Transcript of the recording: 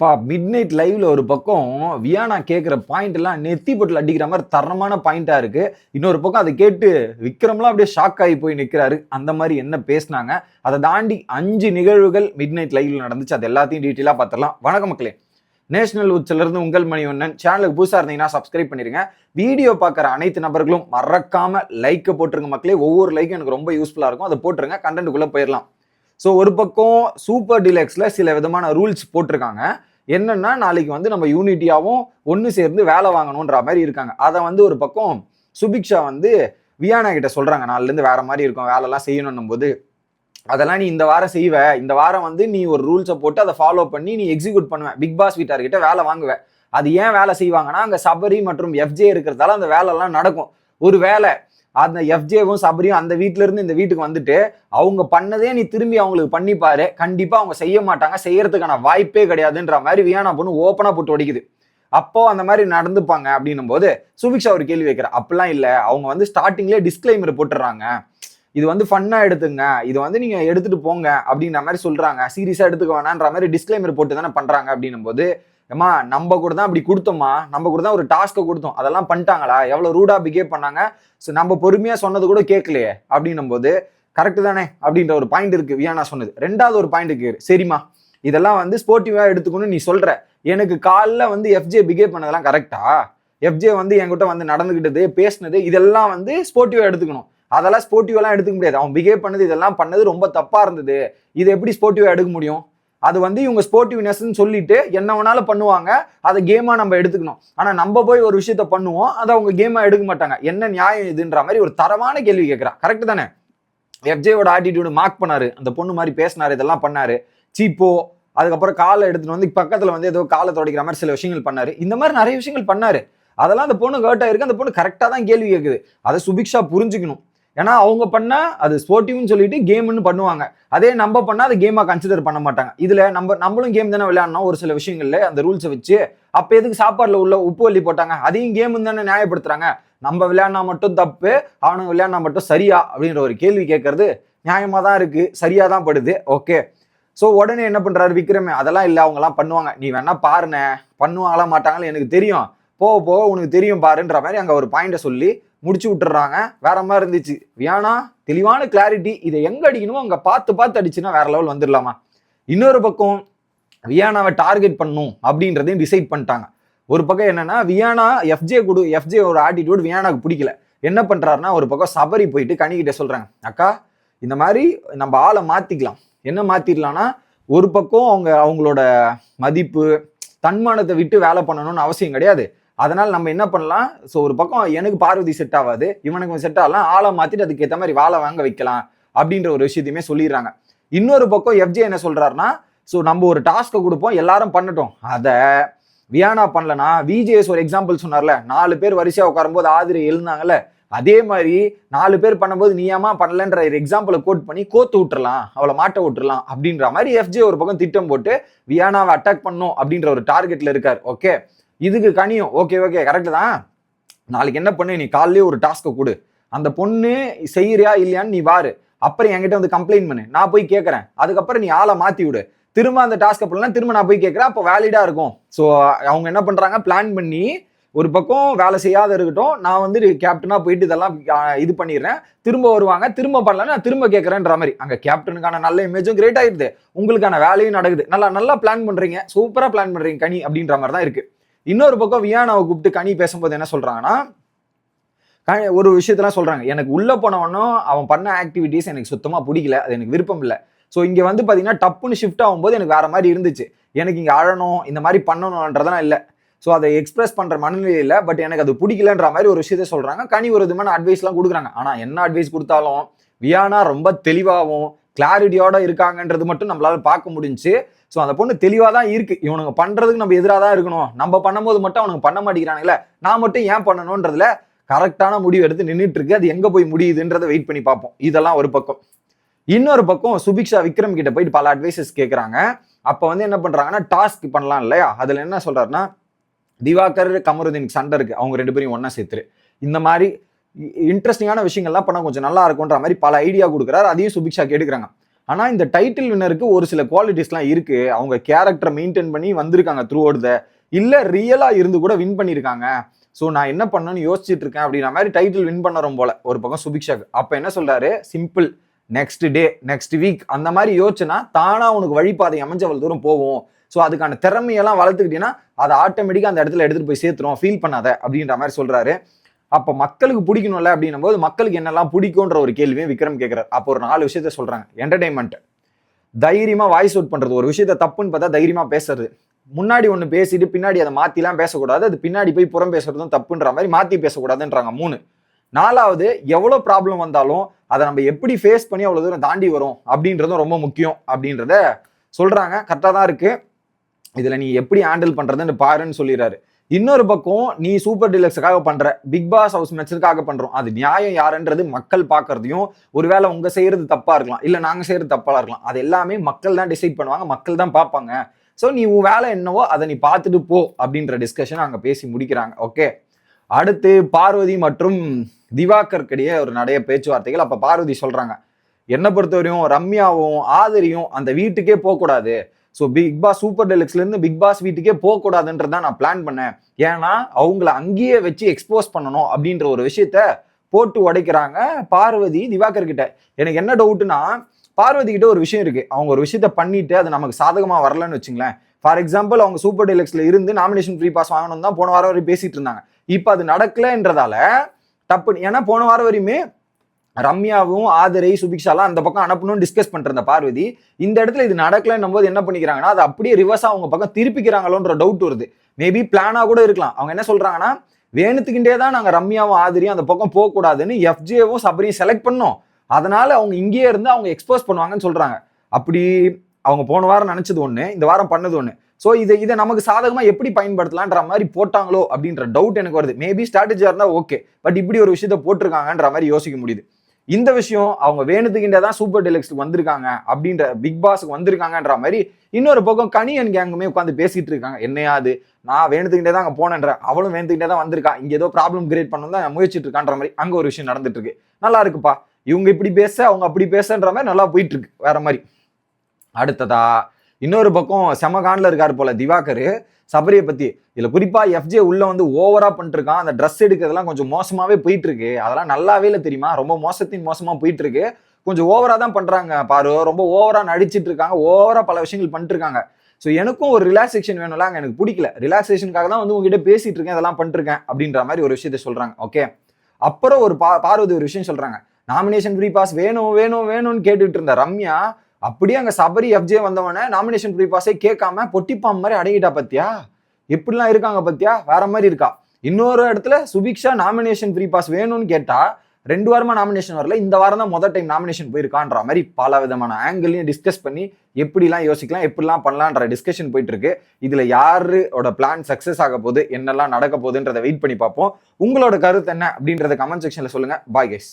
பா mid night லைவ்ல ஒரு பக்கம் வியானா கேட்குற பாயிண்ட் எல்லாம் நெத்தி பொட்டில் அடிக்கிற மாதிரி தரமான பாயிண்டா இருக்கு. இன்னொரு பக்கம் அதை கேட்டு விக்ரம்லாம் அப்படியே ஷாக் ஆகி போய் நிற்கிறாரு அந்த மாதிரி என்ன பேசினாங்க? அதை தாண்டி அஞ்சு நிகழ்வுகள் மிட் நைட் லைவ்ல நடந்துச்சு. அது எல்லாத்தையும் டீட்டெயிலாக பார்த்துடலாம் வணக்கம் மக்களே. நேஷனல் உச்சிலிருந்து உங்கள் மணிவண்ணன். சேனலுக்கு புதுசாக இருந்தீங்கன்னா சப்ஸ்கிரைப் பண்ணிருங்க. வீடியோ பார்க்குற அனைத்து நபர்களும் மறக்காம லைக்கை போட்டுருங்க மக்களே. ஒவ்வொரு லைக்கும் எனக்கு ரொம்ப யூஸ்ஃபுல்லாக இருக்கும். அதை போட்டுருங்க. கண்டென்ட்டுக்குள்ளே போயிடலாம் ஸோ ஒரு பக்கம் சூப்பர் டிலக்ஸில் சில விதமான ரூல்ஸ் போட்டிருக்காங்க. என்னென்னா நாளைக்கு வந்து நம்ம யூனிட்டியாகவும் ஒன்று சேர்ந்து வேலை வாங்கணுன்ற மாதிரி இருக்காங்க. அதை வந்து ஒரு பக்கம் சுபிக்ஷா வந்து வியானா கிட்ட சொல்கிறாங்க நாலுலேருந்து வேற மாதிரி இருக்கும். வேலைலாம் செய்யணும் போது. அதெல்லாம் நீ இந்த வாரம் செய்வ. இந்த வாரம் வந்து நீ ஒரு ரூல்ஸை போட்டு அதை ஃபாலோ பண்ணி நீ எக்ஸிக்யூட் பண்ணுவேன் பிக் பாஸ் வீட்டார் கிட்ட வேலை வாங்குவேன் அது ஏன் வேலை செய்வாங்கன்னா அங்கே சபரி மற்றும் எஃப்ஜே இருக்கிறதால அந்த வேலைலாம் நடக்கும். ஒரு வேலை அந்த எஃப்ஜேவும் சபரியும் அந்த வீட்ல இருந்து இந்த வீட்டுக்கு வந்துட்டு அவங்க பண்ணதே நீ திரும்பி அவங்களுக்கு பண்ணிப்பாரு. கண்டிப்பா அவங்க செய்ய மாட்டாங்க. செய்யறதுக்கான வாய்ப்பே கிடையாதுன்ற மாதிரி வியானா பொண்ணு ஓப்பனா போட்டு ஒடிக்குது. அப்போ அந்த மாதிரி நடந்துப்பாங்க அப்படின்னும் போது சுபிக்ஷா ஒரு கேள்வி வைக்கிற அப்படிலாம் இல்லை. அவங்க வந்து ஸ்டார்டிங்லேயே டிஸ்க்ளைமர் போட்டுறாங்க இது வந்து ஃபன்னாக எடுத்துங்க. இது வந்து நீங்கள் எடுத்துகிட்டு போங்க. அப்படின்ற மாதிரி சொல்கிறாங்க சீரியஸாக எடுத்துக்க வேணான்ற மாதிரி டிஸ்க்ளைமர் போட்டு தானே பண்ணுறாங்க அப்படின்னும் போது ஏமா நம்ம கூட தான் அப்படி கொடுத்தோமா நம்ம கூட தான் ஒரு டாஸ்க்கை கொடுத்தோம். அதெல்லாம் பண்ணிட்டாங்களா? எவ்வளோ ரூடாக பிஹேவ் பண்ணாங்க? ஸோ நம்ம பொறுமையாக சொன்னது கூட கேட்கலையே அப்படின்னும் போது கரெக்டு தானே அப்படின்ற ஒரு பாயிண்ட் இருக்கு வியானா சொன்னது. ரெண்டாவது ஒரு பாயிண்ட் இருக்கு. சரிம்மா இதெல்லாம் வந்து ஸ்போர்ட்டிவாக எடுத்துக்கணும்னு நீ சொல்ற. எனக்கு காலைல வந்து எஃப்ஜே பிஹேவ் பண்ணதெல்லாம் கரெக்டா எஃப்ஜே வந்து என்கிட்ட வந்து நடந்துகிட்டது பேசினது இதெல்லாம் வந்து ஸ்போர்ட்டிவாக எடுத்துக்கணும். அதெல்லாம் ஸ்போர்ட்டிவெல்லாம் எடுத்துக்க முடியாது. அவன் பிஹேவ் பண்ணது இதெல்லாம் பண்ணது ரொம்ப தப்பாக இருந்தது. இது எப்படி ஸ்போர்ட்டிவாக எடுக்க முடியும்? அது வந்து இவங்க ஸ்போர்ட்டிவ்னஸ்ன்னு சொல்லிட்டு என்ன வேணாலும் பண்ணுவாங்க. அதை கேமாக நம்ம எடுத்துக்கணும். ஆனால் நம்ம போய் ஒரு விஷயத்த பண்ணுவோம். அதை அவங்க கேமாக எடுக்க மாட்டாங்க. என்ன நியாயம் இதுன்ற மாதிரி ஒரு தரமான கேள்வி கேட்குறா. கரெக்ட் தானே? எஃப்ஜேயோட ஆட்டிடியூடு மார்க் பண்ணாரு. அந்த பொண்ணு மாதிரி பேசினார் இதெல்லாம் பண்ணாரு. சீப்போ அதுக்கப்புறம் காலை எடுத்துகிட்டு வந்து பக்கத்தில் வந்து ஏதோ காலை துடைக்கிற மாதிரி சில விஷயங்கள் பண்ணார். இந்த மாதிரி நிறைய விஷயங்கள் பண்ணார். அதெல்லாம் அந்த பொண்ணு ஹர்ட் ஆயிருக்கு. அந்த பொண்ணு கரெக்டாக தான் கேள்வி கேட்குது அதை சுபிக்ஷா புரிஞ்சுக்கணும். ஏன்னா அவங்க பண்ணா அது ஸ்போர்ட்டிவ்னு சொல்லிட்டு கேம்னு பண்ணுவாங்க. அதே நம்ம பண்ணா அது கேமா கன்சிடர் பண்ண மாட்டாங்க. இதுல நம்ம நம்மளும் கேம் தானே விளையாடணும். ஒரு சில விஷயங்கள்ல அந்த ரூல்ஸை வச்சு அப்ப எதுக்கு சாப்பாடுல உள்ள உப்பு வள்ளி போட்டாங்க? அதையும் கேம் தானே நியாயப்படுத்துறாங்க. நம்ம விளையாடினா மட்டும் தப்பு அவனுங்க விளையாடினா மட்டும் சரியா? அப்படின்ற ஒரு கேள்வி கேட்கறது நியாயமா தான் இருக்கு. சரியா தான் படுது. ஓகே ஸோ உடனே என்ன பண்றாரு விக்ரமே? அதெல்லாம் இல்லை அவங்கலாம் பண்ணுவாங்க. நீ வேணா பாருண்ணே. பண்ணுவாங்களா மாட்டாங்களா எனக்கு தெரியும். போக போக உனக்கு தெரியும் பாருன்ற மாதிரி அங்கே ஒரு பாயிண்ட்டை சொல்லி முடிச்சு விட்டுறாங்க. வேற மாதிரி இருந்துச்சு. வியானா தெளிவான கிளாரிட்டி இதை எங்க அடிக்கணுமோ அங்க பார்த்து பார்த்து அடிச்சுன்னா வேற லெவல் வந்துடலாமா? இன்னொரு பக்கம் வியானாவை டார்கெட் பண்ணும் அப்படின்றதையும் டிசைட் பண்ணிட்டாங்க. ஒரு பக்கம் என்னன்னா வியானா எஃப்ஜே கொடு எஃப்ஜே ஒரு ஆட்டிடியூட் வியானாக்கு பிடிக்கல. என்ன பண்றாருன்னா ஒரு பக்கம் சபரி போயிட்டு கணிக்கிட்ட சொல்றாங்க. அக்கா இந்த மாதிரி நம்ம ஆளை மாத்திக்கலாம். என்ன மாத்திடலாம்னா ஒரு பக்கம் அவங்க அவங்களோட மதிப்பு தன்மானத்தை விட்டு வேலை பண்ணணும்னு அவசியம் கிடையாது. அதனால் நம்ம என்ன பண்ணலாம்? ஸோ ஒரு பக்கம் எனக்கு பார்வதி செட் ஆகாது இவனுக்கு செட் ஆகலாம் ஆளை மாற்றிட்டு அதுக்கேற்ற மாதிரி வாழை வாங்க வைக்கலாம் அப்படின்ற ஒரு விஷயத்தையுமே சொல்லிடுறாங்க. இன்னொரு பக்கம் எஃப்ஜே என்ன சொல்கிறாருன்னா ஸோ நம்ம ஒரு டாஸ்க்கை கொடுப்போம் எல்லாரும் பண்ணட்டும். அதை வியானா பண்ணலனா விஜேஎஸ் ஒரு எக்ஸாம்பிள் சொன்னார்ல நாலு பேர் வரிசையாக உட்காரும்போது ஆதிரி எழுந்தாங்கல்ல அதே மாதிரி நாலு பேர் பண்ணும்போது நீயாமா பண்ணலன்ற ஒரு எக்ஸாம்பிளை கோட் பண்ணி கோத்து விட்டுறலாம் அவளை மாட்ட விட்டுறலாம் அப்படின்ற மாதிரி எஃப்ஜே ஒரு பக்கம் திட்டம் போட்டு வியானாவை அட்டாக் பண்ணும் அப்படின்ற ஒரு டார்கெட்ல இருக்கார். ஓகே இதுக்கு கனியும் ஓகே ஓகே கரெக்டு தான். நாளைக்கு என்ன பண்ணு நீ காலையிலே ஒரு டாஸ்க்கை கொடு. அந்த பொண்ணு செய்யறியா இல்லையான்னு நீ வாரு. அப்புறம் என்கிட்ட வந்து கம்ப்ளைண்ட் பண்ணு. நான் போய் கேட்குறேன் அதுக்கப்புறம் நீ ஆளை மாற்றி விடு. திரும்ப அந்த டாஸ்க் பண்ணலாம் திரும்ப நான் போய் கேட்குறேன் அப்போ வேலிடாக இருக்கும். ஸோ அவங்க என்ன பண்ணுறாங்க பிளான் பண்ணி ஒரு பக்கம் வேலை செய்யாத இருக்கட்டும் நான் வந்து கேப்டனாக போயிட்டு இதெல்லாம் இது பண்ணிடுறேன். திரும்ப வருவாங்க. திரும்ப பண்ணலன்னு நான் திரும்ப கேட்குறேன்ற மாதிரி. அங்கே கேப்டனுக்கான நல்ல இமேஜும் கிரியேட் ஆகிடுது உங்களுக்கான வேலையும் நடக்குது. நல்லா நல்லா பிளான் பண்ணுறீங்க சூப்பராக பிளான் பண்ணுறீங்க கனி அப்படின்ற மாதிரி தான் இருக்குது இன்னொரு பக்கம் வியானாவை கூப்பிட்டு கனி பேசும்போது என்ன சொல்கிறாங்கன்னா க- ஒரு விஷயத்தெல்லாம் சொல்கிறாங்க எனக்கு உள்ளே போனவனும் அவன் பண்ண ஆக்டிவிட்டீஸ் எனக்கு சுத்தமாக பிடிக்கல. அது எனக்கு விருப்பம் இல்லை. ஸோ இங்கே வந்து பார்த்தீங்கன்னா டப்புன்னு ஷிஃப்ட் ஆகும்போது எனக்கு வேற மாதிரி இருந்துச்சு. எனக்கு இங்கே அழணும் இந்த மாதிரி பண்ணணுன்றதெல்லாம் இல்லை. ஸோ அதை எக்ஸ்பிரஸ் பண்ணுற மனநிலை இல்லை. பட் எனக்கு அது பிடிக்கலன்ற மாதிரி ஒரு விஷயத்த சொல்கிறாங்க கனி ஒரு விதமான அட்வைஸ்லாம் கொடுக்குறாங்க. ஆனால் என்ன அட்வைஸ் கொடுத்தாலும் வியானா ரொம்ப தெளிவாகவும் கிளாரிட்டியோட இருக்காங்கன்றது மட்டும் நம்மளால பார்க்க முடிஞ்சுச்சு. ஸோ அந்த பொண்ணு தெளிவாக தான் இருக்கு. இவனுங்க பண்றதுக்கு நம்ம எதிராக தான் இருக்கணும். நம்ம பண்ணும்போது மட்டும் அவனுங்க பண்ண மாட்டேங்கிறானுங்களே நான் மட்டும் ஏன் பண்ணணுன்றதுல கரெக்டான முடிவு எடுத்து நின்றுட்டு இருக்கு அது எங்க போய் முடியுதுன்றதை வெயிட் பண்ணி பார்ப்போம். இதெல்லாம் ஒரு பக்கம். இன்னொரு பக்கம் சுபிக்ஷா விக்ரம் கிட்ட போயிட்டு பல அட்வைசஸ் கேட்குறாங்க அப்போ வந்து என்ன பண்றாங்கன்னா டாஸ்க் பண்ணலாம் இல்லையா? அதுல என்ன சொல்றாருன்னா திவாகர் கமருதீனுக்கு சண்டை இருக்கு. அவங்க ரெண்டு பேரையும் ஒன்றா சேர்த்துரு. இந்த மாதிரி இன்ட்ரெஸ்டிங்கான விஷயங்கள்லாம் பண்ண கொஞ்சம் நல்லா இருக்கும்ன்ற மாதிரி பல ஐடியா கொடுக்குறாரு. அதையும் சுபிக்ஷா கேட்டுக்கிறாங்க. ஆனால் இந்த டைட்டில் வின்னருக்கு ஒரு சில குவாலிட்டிஸ்லாம் இருக்கு. அவங்க கேரக்டரை மெயின்டைன் பண்ணி வந்திருக்காங்க த்ரூ அவுட் த இல்லை ரியலாக இருந்து கூட வின் பண்ணியிருக்காங்க ஸோ நான் என்ன பண்ணணும்னு யோசிச்சுட்டு இருக்கேன் அப்படின்ற மாதிரி டைட்டில் வின் பண்ணுறோம் போல. ஒரு பக்கம் சுபிக்ஷாக்கு. அப்போ என்ன சொல்கிறாரு simple next day next week அந்த மாதிரி யோசிச்சுனா தானாக உனக்கு வழிபாதை அமைஞ்சவள் தூரம் போகும். ஸோ அதுக்கான திறமையெல்லாம் வளர்த்துக்கிட்டீங்கன்னா அதை ஆட்டோமேட்டிக்காக அந்த இடத்துல எடுத்துட்டு போய் சேர்த்துரும். ஃபீல் பண்ணாத அப்படின்ற மாதிரி சொல்கிறாரு அப்போ மக்களுக்கு பிடிக்கணும்ல அப்படின்னும் போது மக்களுக்கு என்னெல்லாம் பிடிக்கும்ன்ற ஒரு கேள்வியும் விக்ரம் கேட்குறாரு அப்போ ஒரு நாலு விஷயத்த சொல்றாங்க. என்டர்டைன்மெண்ட் தைரியமா வாய்ஸ் அவுட் பண்றது. ஒரு விஷயத்த தப்புன்னு பார்த்தா தைரியமா பேசுறது. முன்னாடி ஒன்று பேசிட்டு பின்னாடி அதை மாற்றிலாம் பேசக்கூடாது. அது பின்னாடி போய் புறம் பேசுறதும் தப்புன்ற மாதிரி மாற்றி பேசக்கூடாதுன்றாங்க மூணு. நாலாவது எவ்வளோ ப்ராப்ளம் வந்தாலும் அதை நம்ம எப்படி ஃபேஸ் பண்ணி அவ்வளோ தூரம் தாண்டி வரும் அப்படின்றதும் ரொம்ப முக்கியம் அப்படின்றத சொல்கிறாங்க கரெக்டாக தான் இருக்குது இதில் நீ எப்படி ஹேண்டில் பண்ணுறதுன்னு பாருன்னு சொல்லிடுறாரு. இன்னொரு பக்கம் நீ சூப்பர் டீலக்ஸுக்காக பண்ற பிக் பாஸ் ஹவுஸ் மேட்சுக்காக பண்றோம். அது நியாயம் யாருன்றது மக்கள் பார்க்கறதையும் ஒருவேளை உங்க செய்யறது தப்பா இருக்கலாம் இல்ல நாங்க செய்யறது தப்பா இருக்கலாம். அது எல்லாமே மக்கள் தான் டிசைட் பண்ணுவாங்க மக்கள் தான் பார்ப்பாங்க. ஸோ நீ உன் வேலை என்னவோ அதை நீ பார்த்துட்டு போ அப்படின்ற டிஸ்கஷன் அங்கே பேசி முடிக்கிறாங்க. ஓகே அடுத்து பார்வதி மற்றும் திவாகர்கிடையே ஒரு நிறைய பேச்சுவார்த்தைகள். அப்போ பார்வதி சொல்கிறாங்க என்னை பொறுத்தவரையும் ரம்யாவும் ஆதரியும் அந்த வீட்டுக்கே போகக்கூடாது. ஸோ பிக் பாஸ் சூப்பர் டெலக்ஸ்லேருந்து பிக் பாஸ் வீட்டுக்கே போகக்கூடாதுன்றதான் நான் பிளான் பண்ணேன். ஏன்னா அவங்கள அங்கேயே வச்சு எக்ஸ்போஸ் பண்ணணும் அப்படின்ற ஒரு விஷயத்த போட்டு உடைக்கிறாங்க பார்வதி திவாகர் கிட்ட. எனக்கு என்ன டவுட்னா பார்வதி கிட்ட ஒரு விஷயம் இருக்கு. அவங்க ஒரு விஷயத்த பண்ணிட்டு அது நமக்கு சாதகமாக வரலன்னு வச்சுங்களேன். ஃபார் எக்ஸாம்பிள் அவங்க சூப்பர் டெலக்ஸ்ல இருந்து நாமினேஷன் ஃப்ரீ பாஸ் வாங்கணும் தான் போன வாரம் வரை பேசிட்டு இருந்தாங்க. இப்போ அது நடக்கலன்றதால தப்பு. ஏன்னா போன வாரம் வரையுமே ரம்யாவும் ஆதரை சுபிக்ஷாலாம் அந்த பக்கம் அனுப்பணும்னு டிஸ்கஸ் பண்ற பார்வதி. இந்த இடத்துல இது நடக்கலன்னும் போது என்ன பண்ணிக்கிறாங்கன்னா அது அப்படியே ரிவர்ஸாக அவங்க பக்கம் திருப்பிக்கிறாங்களோன்ற டவுட் வருது. மேபி பிளானாக கூட இருக்கலாம். அவங்க என்ன சொல்றாங்கன்னா வேணுத்துக்கிட்டே தான் நாங்கள் ரம்யாவும் ஆதிரியும் அந்த பக்கம் போகக்கூடாதுன்னு எஃப்ஜேவும் சபரியும் செலக்ட் பண்ணோம். அதனால அவங்க இங்கேயே இருந்து அவங்க எக்ஸ்போஸ் பண்ணுவாங்கன்னு சொல்றாங்க. அப்படி அவங்க போன வாரம் நினைச்சது ஒன்று இந்த வாரம் பண்ணது ஒன்று ஸோ இதை இதை நமக்கு சாதகமாக எப்படி பயன்படுத்தலான்ற மாதிரி போட்டாங்களோ அப்படின்ற டவுட் எனக்கு வருது. மேபி ஸ்ட்ராட்டஜியாக இருந்தால் ஓகே பட் இப்படி ஒரு விஷயத்த போட்டிருக்காங்கன்ற மாதிரி யோசிக்க முடியுது. இந்த விஷயம் அவங்க வேணுத்துக்கிட்டே தான் சூப்பர் டெலக்ஸ்க்கு வந்திருக்காங்க அப்படின்ற பிக் பாஸ்க்கு வந்திருக்காங்கன்ற மாதிரி இன்னொரு பக்கம் கனியன் கேங்குமே உட்காந்து பேசிட்டு இருக்காங்க. என்னையாது நான் வேணுத்துக்கிட்டே தான் அங்கே போனேன்ற. அவளும் வேணுத்துக்கிட்டே தான் வந்திருக்கா. இங்கே ஏதோ ப்ராப்ளம் கிரியேட் பண்ணணும் தான் முயற்சிட்டு இருக்கான்ற மாதிரி அங்கே ஒரு விஷயம் நடந்துட்டு இருக்கு நல்லா இருக்குப்பா. இவங்க இப்படி பேச அவங்க அப்படி பேசன்ற மாதிரி நல்லா போயிட்டு இருக்கு வேற மாதிரி. அடுத்ததா இன்னொரு பக்கம் செமகான்ல இருக்காரு போல திவாகர். சபரியை பத்தி. இதுல குறிப்பா எஃப்ஜே உள்ள வந்து ஓவரா பண்ணிட்டுருக்கான். அந்த ட்ரெஸ் எடுக்கிறதுலாம் கொஞ்சம் மோசமாவே போயிட்டு இருக்கு அதெல்லாம் நல்லாவே இல்லை தெரியுமா? ரொம்ப மோசத்தின் மோசமா போயிட்டு இருக்கு கொஞ்சம் ஓவரா தான் பண்றாங்க. பாரு ரொம்ப ஓவரா நடிச்சிட்டு இருக்காங்க ஓவரா பல விஷயங்கள் பண்ணிட்டு இருக்காங்க ஸோ எனக்கும் ஒரு ரிலாக்ஸேஷன் வேணும்ல. அங்கே எனக்கு பிடிக்கல. ரிலாக்ஸேஷனுக்காக தான் வந்து உங்ககிட்ட பேசிட்டு இருக்கேன். இதெல்லாம் பண்ணிருக்கேன் அப்படின்ற மாதிரி ஒரு விஷயத்த சொல்றாங்க. ஓகே அப்புறம் ஒரு பா பார்வதி ஒரு விஷயம் சொல்றாங்க. நாமினேஷன் ஃப்ரீ பாஸ் வேணும் வேணும் வேணும்னு கேட்டுட்டு இருந்த ரம்யா அப்படியே அங்கே சபரி எஃப்ஜே வந்தவன நாமினேஷன் ப்ரீ பாஸே கேட்காம பொட்டிப்பாம் மாதிரி அடங்கிட்டா பத்தியா? எப்படிலாம் இருக்காங்க பத்தியா? வேற மாதிரி இருக்கா? இன்னொரு இடத்துல சுபிக்ஷா நாமினேஷன் ஃப்ரீ பாஸ் வேணும்னு கேட்டா ரெண்டு வாரமா நாமினேஷன் வரல இந்த வாரம் தான் முதல் டைம் நாமினேஷன் போயிருக்கான்ற மாதிரி பல விதமான ஆங்கிள்லையும் டிஸ்கஸ் பண்ணி எப்படிலாம் யோசிக்கலாம் எப்படிலாம் பண்ணலான்ற டிஸ்கஷன் போயிட்டு இருக்கு இதுல யாரோட பிளான் சக்சஸ் ஆக போகுது என்னெல்லாம் நடக்க போகுதுன்றதை வெயிட் பண்ணி பார்ப்போம். உங்களோட கருத்து என்ன அப்படின்றத கமெண்ட் செக்ஷன்ல சொல்லுங்க. Bye guys